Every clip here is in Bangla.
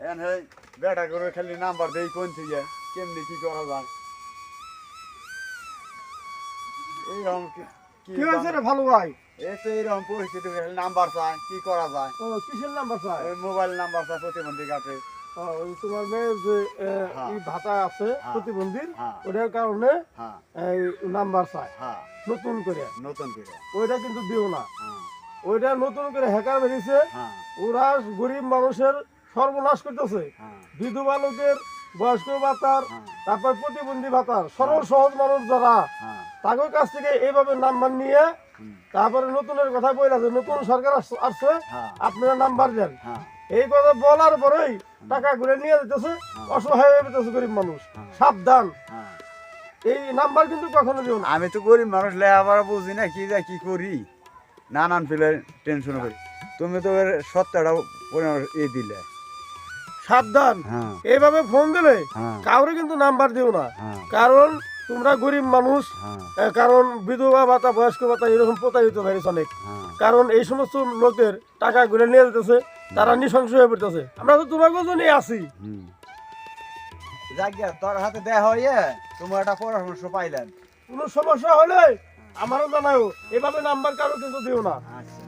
এখন হে বেটা করে খালি নাম্বার দেই কোন থেকে কেমনি কি করা যায়? এইরকম কি- হয়েছে রে ভালো ভাই? তো এইরকম পরিস্থিতি খালি নাম্বার চায় কি করা যায়? ও কিসের নাম্বার চাই? ওই মোবাইল নাম্বার চায় প্রতিবন্ধী কাটে তোমার মেয়ের যে হ্যাঁ। ভাতা আছে হ্যাঁ। প্রতিবন্ধীর হ্যাঁ। ওটার কারণে এই নাম্বার চাই। হ্যাঁ। নতুন করে। নতুন করে। ওইটা কিন্তু দিও না। ওইটা নতুন করে হ্যাকার বেরিয়েছে। ওরা গরিব মানুষের সর্বনাশ করতেছে। হ্যাঁ। বিধবা লোকের বয়স্ক ভাতার হ্যাঁ। তারপর প্রতিবন্ধী ভাতার সরল সহজ মানুষ যারা হ্যাঁ। তাদের কাছ থেকে এইভাবে নাম্বার নিয়ে তারপরে নতুনের কথা বলে আছে নতুন সরকার আসছে হ্যাঁ। আপনারা নাম্বার দেন। হ্যাঁ। এই কথা বলার পরেই টাকা ঘুরে নিয়ে যেতেছে অসহায় হয়ে যেতেছে গরিব মানুষ। হ্যাঁ। সাবধান। হ্যাঁ। এই নাম্বার কিন্তু কখনো দিও না। আমি তো গরিব মানুষ লেখাপড়া বুঝি না কি যা কি করি? নানান ফিলে টেনশন করি তুমি তো এর সত্তরটা পনেরো এ দিলে। সাবধান। হ্যাঁ। এইভাবে ফোন দিলে হ্যাঁ। কাউরে কিন্তু নাম্বার দিও না। হ্যাঁ। কারণ তোমরা গরিব মানুষ কারণ বিধবা ভাতা বয়স্ক ভাতা এরকম প্রতারিত হয়েছে অনেক। কারণ এই সমস্ত লোকের টাকা ঘুরে নিয়ে যেতেছে তারা নৃশংস হয়ে পড়তেছে। আমরা তো তোমার জন্যই আছি। হুম। যাক তোর হাতে দেয়া হয়ে তোমার একটা পরামর্শ পাইলেন। কোনো সমস্যা হলে আমারও জানাও এভাবে নাম্বার কারও কিন্তু দিও না। আচ্ছা।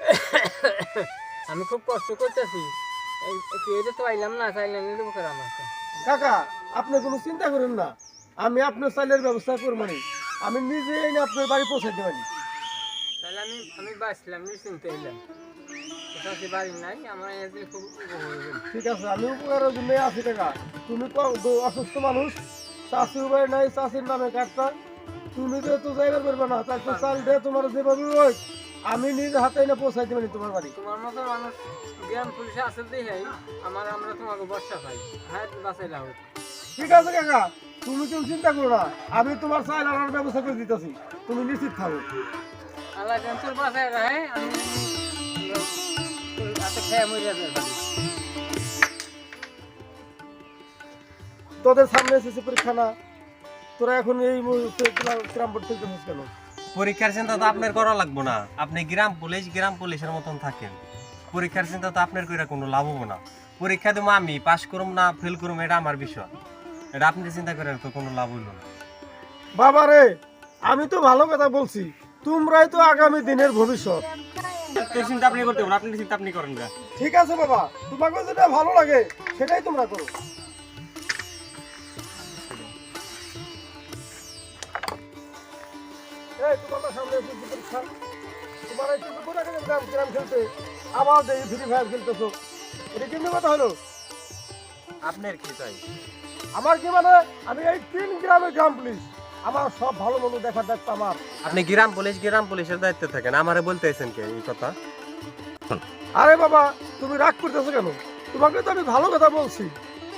আমি খুব কষ্ট করতেছি। তুই তো আইলাম না চাইলাম না দেবো আমাকে? কাকা আপনি কোনো চিন্তা করেন না। আমি আপনার ব্যবস্থা করব নি। আমি নিজে এনে আপনার বাড়ি পৌঁছাতে পারি তাহলে আমি আমি বাঁচলাম নিশ্চিন্তে এলাম বাড়ি নাই? আমার খুব ঠিক আছে আমি উপকারের জন্য আছি টাকা তুমি তো অসুস্থ মানুষ। চাষি উপায় নাই চাষির নামে কাটতা। তুমি তো তো যাইবার পারবে না তার তো চাল দিয়ে তোমার যেভাবে হোক আমি নিজে হাতে এনে পৌঁছাইতে পারি তোমার বাড়ি। তোমার মতো মানুষ গ্রাম পুলিশে আছে দেখে আমার আমরা তোমাকে বর্ষা পাই। হ্যাঁ বাঁচাই লাভ ঠিক আছে কাকা তুমি কেউ চিন্তা করো না। আমি তোমার চাল আনার ব্যবস্থা করে দিতেছি। তুমি নিশ্চিত থাকো। আল্লাহ যেন তোর বাসায় রাখে আমি খেয়ে মরে যাবে তোদের সামনে এসেছে পরীক্ষা না। তোরা এখন এই মুহূর্তে বোর্ড খেলতেছিস কেন পরীক্ষার চিন্তা তো আপনার করা লাগবো না। আপনি গ্রাম পুলিশ গ্রাম পুলিশের মতন থাকেন। পরীক্ষার চিন্তা তো আপনার কইরা কোনো লাভ হব না। পরীক্ষা দেবো আমি পাস করুম না ফেল করুম এটা আমার বিষয়। এটা আপনি চিন্তা করার তো কোনো লাভ হইল না। বাবা রে আমি তো ভালো কথা বলছি। তোমরাই তো আগামী দিনের ভবিষ্যৎ। চিন্তা আপনি করতে পারেন আপনি চিন্তা আপনি করেন ঠিক আছে বাবা তোমাকে যেটা ভালো লাগে সেটাই তোমরা করো। এই তোমাদের সামনে পরীক্ষা। তোমার এই কিছু করে গেলে গ্রাম গ্রাম খেলতে আবার দেখি ফ্রি ফায়ার খেলতেছো। এটা কিন্তু কথা হলো? আপনার কি চাই? আমার কি মানে আমি এই তিন গ্রামের গ্রাম পুলিশ। আমার সব ভালো মন্দ দেখার দায়িত্ব আমার। আপনি গ্রাম পুলিশ গ্রাম পুলিশের দায়িত্বে থাকেন। আমারে বলতেছেন কে এই কথা? আরে বাবা তুমি রাগ করতেছো কেন? তোমাকে তো আমি ভালো কথা বলছি।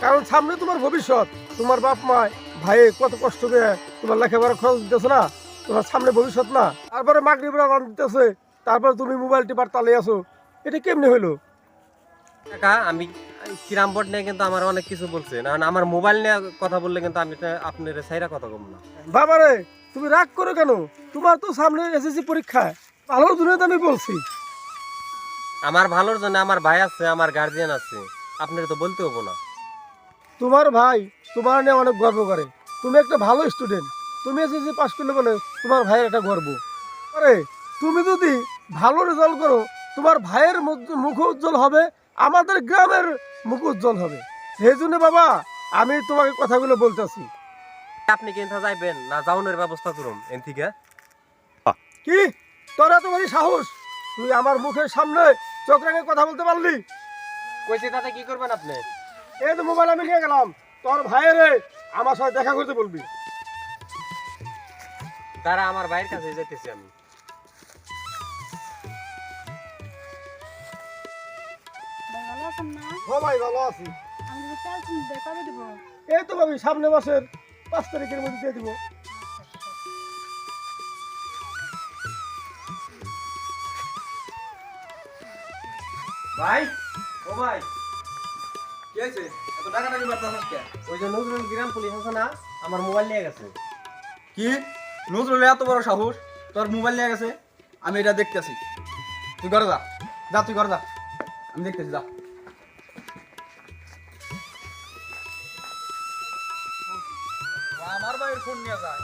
কারণ সামনে তোমার ভবিষ্যৎ। তোমার বাপ মা ভাই কত কষ্ট করে তোমার লেখাপড়া খরচ দিতেছে না। তোমার সামনে ভবিষ্যৎ না। তারপরে মাগরিবরা রান দিতেছে তারপরে তুমি মোবাইল টিপার তালে আসো এটা কেমনি হইল? কাকা আমি কিরাম বোর্ড নিয়ে কিন্তু আমার অনেক কিছু বলছে। না আমার মোবাইল নিয়ে কথা বললে কিন্তু আমি আপনার সাইরা কথা কম না। বাবারে তুমি রাগ করো কেন? তোমার তো সামনে এসেছি পরীক্ষা। ভালোর জন্য তো আমি বলছি। আমার ভালোর জন্য আমার ভাই আছে আমার গার্জিয়ান আছে। আপনার তো বলতে হব না। তোমার ভাই তোমার নিয়ে অনেক গর্ব করে। তুমি একটা ভালো স্টুডেন্ট তুমি এসেছি পাস করলে বলে তোমার ভাইয়ের একটা গর্ব। আরে তুমি যদি ভালো রেজাল্ট করো তোমার ভাইয়ের মুখ উজ্জ্বল হবে আমাদের গ্রামের মুখ উজ্জ্বল হবে। সেই জন্য বাবা আমি তোমাকে কথাগুলো বলতেছি। আপনি কিন্তু যাইবেন না যাওনের ব্যবস্থা করুন এন থেকে কি? তোর এত বড় সাহস? তুই আমার মুখের সামনে চোখ রেখে কথা বলতে পারলি? কইছি তাতে কি করবেন আপনি? এই তো মোবাইল আমি নিয়ে গেলাম। তোর ভাইয়েরে আমার সাথে দেখা করতে বলবি। তারা আমার ভাইয়ের কাছে যাইতেছি আমি। ভালো আছি। এই তো ভাবি সামনে মাসের পাঁচ তারিখের মধ্যে দিয়ে দিব। ভাই ও ভাই কি হয়েছে? এত টাকা ওই যে নজরুল গ্রাম পুলিশ আছে না আমার মোবাইল নিয়ে গেছে। কি? নজরুলের এত বড় সাহস। তোর মোবাইল নিয়ে গেছে, আমি এটা দেখতেছি। তুই ঘরে যা। যা, তুই ঘরে যা। আমি দেখতেছি, যা। আমার ভাইয়ের ফোন নিয়ে যায়।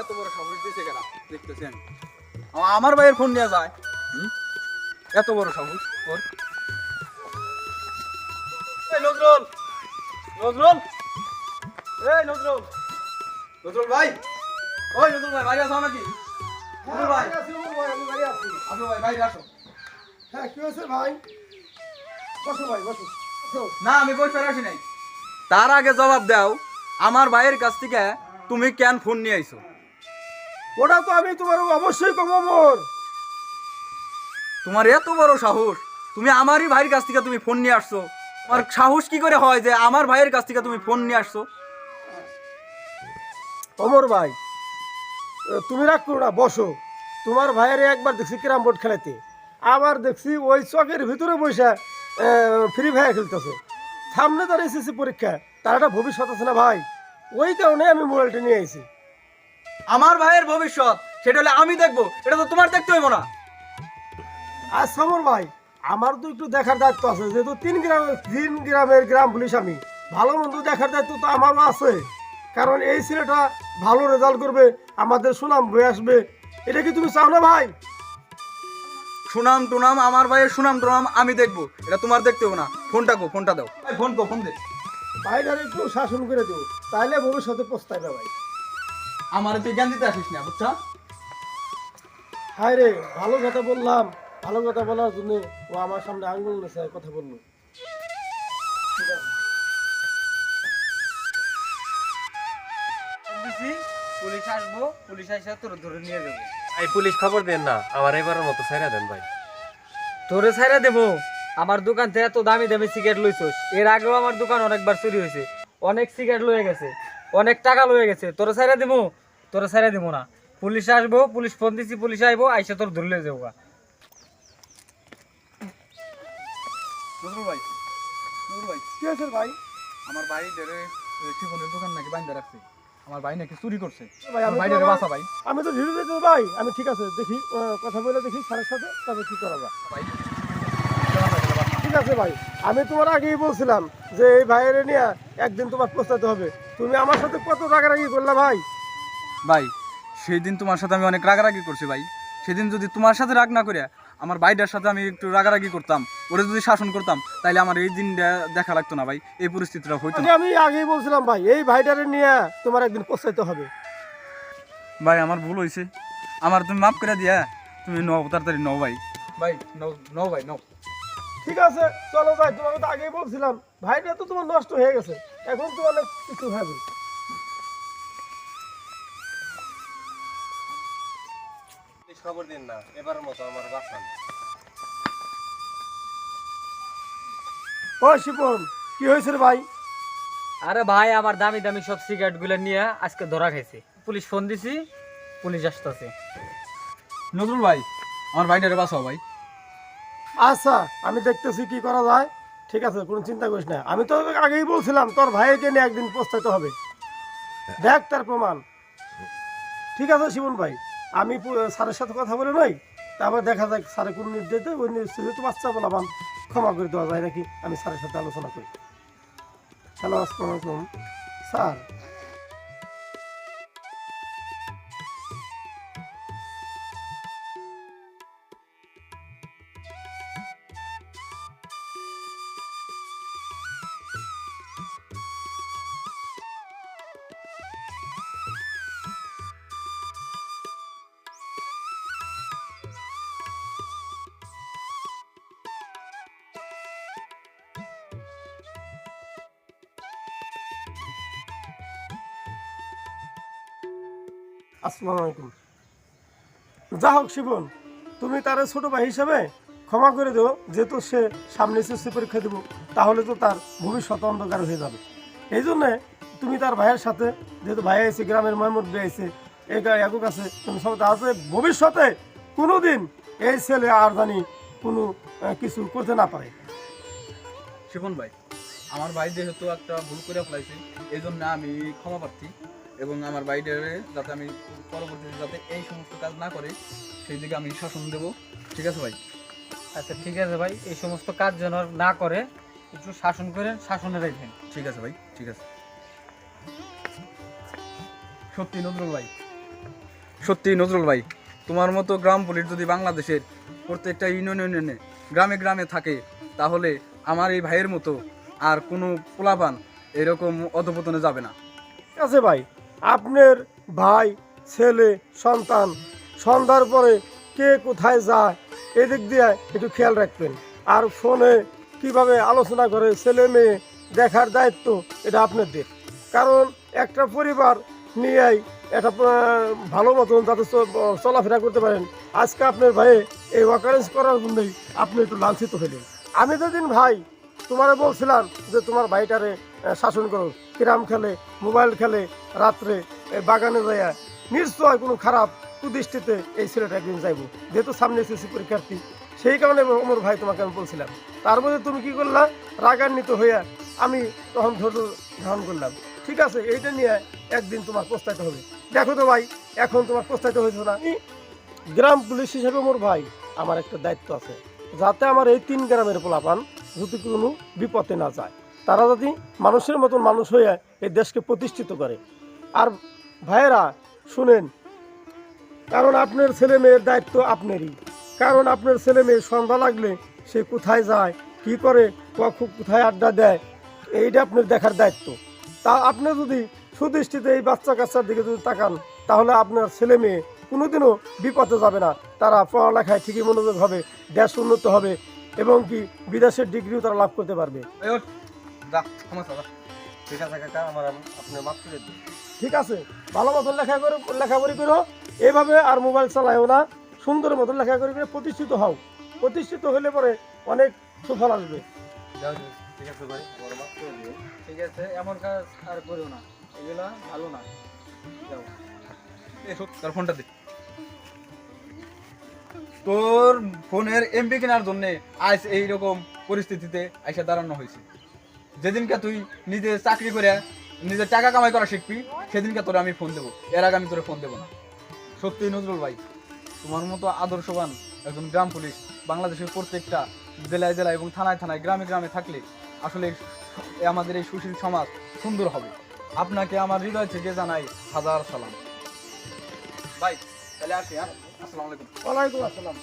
এত বড় সাহস দিয়েছে কেনা? দেখতেছি আমি আমার ভাইয়ের ফোন নিয়ে যায়। এত বড় সাহস ওর নজরুল! নজরুল! এই নজরুল! নজরুল ভাই! ওই নজরুল ভাই আসো নাকি? বাড়ি আছি। আসো ভাই বাইরে আসো। হ্যাঁ কি হয়েছে ভাই? বসো ভাই বসো। বসো। না আমি বই আসি নাই। তার আগে জবাব দাও আমার ভাইয়ের কাছ থেকে তুমি কেন ফোন নিয়ে আইছো? ওটা তো আমি তোমার অবশ্যই কম ওমর তোমার এত বড় সাহস তুমি আমারই ভাইয়ের কাছ থেকে তুমি ফোন নিয়ে আসছো। তোমার সাহস কি করে হয় যে আমার ভাইয়ের কাছ থেকে তুমি ফোন নিয়ে আসছো? অমর ভাই তুমি রাগ করো না বসো। তোমার ভাইয়ের একবার দেখছি ক্যারাম বোর্ড খেলাইতে। আবার দেখছি ওই চকের ভিতরে বসে ফ্রি ফায়ার খেলতেছে। সামনে তার এসএসসি পরীক্ষা তার একটা ভবিষ্যৎ আছে না ভাই? ওই কারণে আমি মোবাইলটা নিয়ে আইছি। আমার ভাইয়ের ভবিষ্যৎ সেটা হলে আমি দেখব এটা তো তোমার দেখতে হইব না। আর সমর ভাই আমার তো একটু দেখার দায়িত্ব আছে যেহেতু তিন গ্রামের তিন গ্রামের গ্রাম পুলিশ আমি। ভালো মন্দ দেখার দায়িত্ব তো আমারও আছে। কারণ এই ছেলেটা ভালো রেজাল্ট করবে আমাদের সুনাম বয়ে আসবে। এটা কি তুমি চাও না ভাই? সুনাম টুনাম আমার ভাইয়ের সুনাম টুনাম আমি দেখব। এটা তোমার দেখতে হবে না। ফোনটা কো ফোনটা দাও। ভাই ফোন কো ফোন দে। ভাইটার একটু শাসন করে দেবো তাহলে ভবিষ্যতে পস্তায় না ভাই। আমার তুই জ্ঞান দিতে আসিস না বুঝছা? হায় রে ভালো কথা বললাম। ভালো কথা বলার জন্য ও আমার সামনে আঙ্গুল নেছে কথা বলল। ঠিক আছে? আসব পুলিশ এসে তোর ধরে নিয়ে যাব। এই পুলিশ খবর দেন না আমার এবারের মতো ছেড়ে দেন ভাই। তোরে ছাইরা দেবো? আমার দোকান থেকে এত দামি দামি সিগারেট লইছস এর আগেও আমার দোকান অনেকবার চুরি হয়েছে। অনেক সিগারেট লয়ে গেছে অনেক টাকা লয়ে গেছে। তোরে ছাইরা দেবো? তোরে ছাইরা দেবো না। পুলিশ আসব পুলিশ ফোন দিছি পুলিশ আইবো আইসা তোর ধরলে যাব নজরুল ভাই নজরুল ভাই। কি ভাই? আমার ভাই দোকান নাকি বাইন্দা রাখছে। আমার ভাই নাকি চুরি করছে। ভাই আমি আমার ভাই আমি তো ধীরে ধীরে ভাই। আমি ঠিক আছে দেখি কথা বলে দেখি স্যারের সাথে তবে কি করা যায়। ভাই ঠিক আছে ভাই আমি তোমার আগেই বলছিলাম যে এই ভাইয়ের নিয়ে একদিন তোমার পৌঁছাতে হবে। তুমি আমার সাথে কত রাগারাগি করলা ভাই? ভাই সেই দিন তোমার সাথে আমি অনেক রাগারাগি করছি ভাই। সেদিন যদি তোমার সাথে রাগ না করে আমার ভাইটার সাথে আমি একটু রাগারাগি করতাম ওরা যদি শাসন করতাম তাহলে আমার এই দিনটা দেখা লাগতো না ভাই এই পরিস্থিতিটা হইতো না। আমি আগেই বলছিলাম ভাই এই ভাইটারে নিয়ে তোমার একদিন পৌঁছাইতে হবে। ভাই আমার ভুল হয়েছে আমার তুমি মাফ করে দিয়া তুমি নও তাড়াতাড়ি নও ভাই। ভাই নও নও ভাই নও। ঠিক আছে চলো ভাই তোমাকে তো আগেই বলছিলাম। ভাইটা তো তোমার নষ্ট হয়ে গেছে এখন তো অনেক কিছু হবে খবর দেন না এবারের মতো আমার বাঁচান। ও শিপন কি হয়েছে রে ভাই? আরে ভাই আমার দামি দামি সব সিগারেটগুলো নিয়ে আজকে ধরা খাইছে। পুলিশ ফোন দিছি পুলিশ আসতেছে। নজরুল ভাই আমার ভাইটারে বাঁচাও ভাই। আচ্ছা আমি দেখতেছি কি করা যায়। ঠিক আছে কোনো চিন্তা করিস না। আমি তো তোকে আগেই বলছিলাম তোর ভাইকে নিয়ে একদিন পৌঁছাতে হবে। দেখ তার প্রমাণ। ঠিক আছে শিবন ভাই। আমি স্যারের সাথে কথা বলে নই, তারপর দেখা যাক স্যারের কোন নির্দেশ দেয়, ওই যেহেতু বাচ্চা বলাবান ক্ষমা করে দেওয়া যায় নাকি, আমি স্যারের সাথে আলোচনা করি। হ্যালো আসসালাম স্যার আসসালামু যা হোক শিবন, তুমি তার ছোট ভাই ক্ষমা করে যেহেতু সে সামনে পরীক্ষা তাহলে তো তার ভবিষ্যৎ অন্ধকার হয়ে যাবে। এই জন্যে তুমি তার ভাইয়ের সাথে, যেহেতু ভাই গ্রামের এই একক আছে, তুমি সব আছে ভবিষ্যতে কোনো দিন এই ছেলে আর জানি কোনো কিছু করতে না পারে। শিপন ভাই, আমার ভাই যেহেতু একটা ভুল করে ফেলাইছে, এই জন্য আমি ক্ষমা প্রার্থী। এবং আমার বাইরে যাতে আমি পরবর্তীতে যাতে এই সমস্ত কাজ না করে সেই দিকে আমি শাসন দেব। ঠিক আছে ভাই? আচ্ছা ঠিক আছে ভাই। এই সমস্ত কাজ যেন না করে একটু শাসন করেন শাসনে রাখবেন ঠিক আছে ভাই ঠিক আছে। সত্যি নজরুল ভাই সত্যি নজরুল ভাই তোমার মতো গ্রাম পুলিশ যদি বাংলাদেশের প্রত্যেকটা ইউনিয়ন ইউনিয়নে গ্রামে গ্রামে থাকে তাহলে আমার এই ভাইয়ের মতো আর কোনো পোলাপান এরকম অধপতনে যাবে না। ঠিক আছে ভাই। আপনার ভাই ছেলে সন্তান সন্ধ্যার পরে কে কোথায় যায় এদিক দিয়ে একটু খেয়াল রাখবেন। আর ফোনে কীভাবে আলোচনা করে ছেলে মেয়ে দেখার দায়িত্ব এটা আপনাদের। কারণ একটা পরিবার নিয়েই আহ, ভালো মতন চ- চলাফেরা করতে পারেন আজকে আপনার ভাইয়ে এই ওয়াকারেন্স করার জন্যই আপনি একটু লাঞ্ছিত হলেন। আমি যেদিন ভাই তোমারে বলছিলাম যে তোমার ভাইটারে শাসন করো। কিরাম খেলে, মোবাইল খেলে, রাত্রে বাগানে যায় নিশ্চয় কোনো খারাপ কুদৃষ্টিতে এই ছেলেটা একদিন যাইব। যেহেতু সামনে এসেছি পরীক্ষার্থী, সেই কারণে আমার ভাই তোমাকে আমি বলছিলাম। তার মধ্যে তুমি কি করলা? রাগান্বিত হইয়া আমি তখন ধৈর্য ধারণ করলাম। ঠিক আছে, এইটা নিয়ে একদিন তোমার প্রস্তাবিত হবে। দেখো তো ভাই, এখন তোমার প্রস্তাবিত হয়েছে না। আমি গ্রাম পুলিশ হিসেবে মোর ভাই, আমার একটা দায়িত্ব আছে। যাতে আমার এই তিন গ্রামের পোলাপান যদি কোনো বিপদে না যায়। তারা যদি মানুষের মতন মানুষ হয়ে এই দেশকে প্রতিষ্ঠিত করে। আর ভাইয়েরা, শুনেন, কারণ আপনার ছেলে মেয়ের দায়িত্ব আপনারই। কারণ আপনার ছেলে মেয়ে সন্ধ্যা লাগলে সে কোথায় যায়, কি করে, কখন কোথায় আড্ডা দেয়, এইটা আপনার দেখার দায়িত্ব। তা আপনি যদি সুদৃষ্টিতে এই বাচ্চা কাচ্চার দিকে যদি তাকান, তাহলে আপনার ছেলে মেয়ে কোনোদিনও বিপদে যাবে না। তারা পড়ালেখায় ঠিকই মনোযোগ হবে, দেশ উন্নত হবে এবং কি বিদেশের ডিগ্রিও তারা লাভ করতে পারবে। যা সমস্যা যা। ঠিক আছে কাকা আমার আপনার মাফ করে দিন। ঠিক আছে ভালো মতন লেখা করে লেখাপড়ি করো এইভাবে আর মোবাইল চালায়ও না সুন্দর মতন লেখা করে করে প্রতিষ্ঠিত হও। প্রতিষ্ঠিত হলে পরে অনেক সুফল আসবে। ঠিক আছে ভাই আমার মাফ করে দিন। ঠিক আছে এমন কাজ আর করো না এগুলা ভালো না। যাও। ফোনটা দে। তোর ফোনের এমপি কেনার জন্য আজ এইরকম পরিস্থিতিতে আইসা দাঁড়ানো হয়েছে। যেদিনকে তুই নিজে চাকরি করে নিজে টাকা কামাই করা শিখবি, সেদিনকে তোরে আমি ফোন দেবো। এর আগে আমি তোরে ফোন দেবো না। সত্যি নজরুল ভাই, তোমার মতো আদর্শবান একজন গ্রাম পুলিশ বাংলাদেশের প্রত্যেকটা জেলায় জেলায় এবং থানায় থানায়, গ্রামে গ্রামে থাকলে আসলে আমাদের এই সুশীল সমাজ সুন্দর হবে। আপনাকে আমার হৃদয় থেকে জানাই হাজার সালাম। ভাই, তাহলে আসি হ্যাঁ? ওয়ালাইকুম আসসালাম।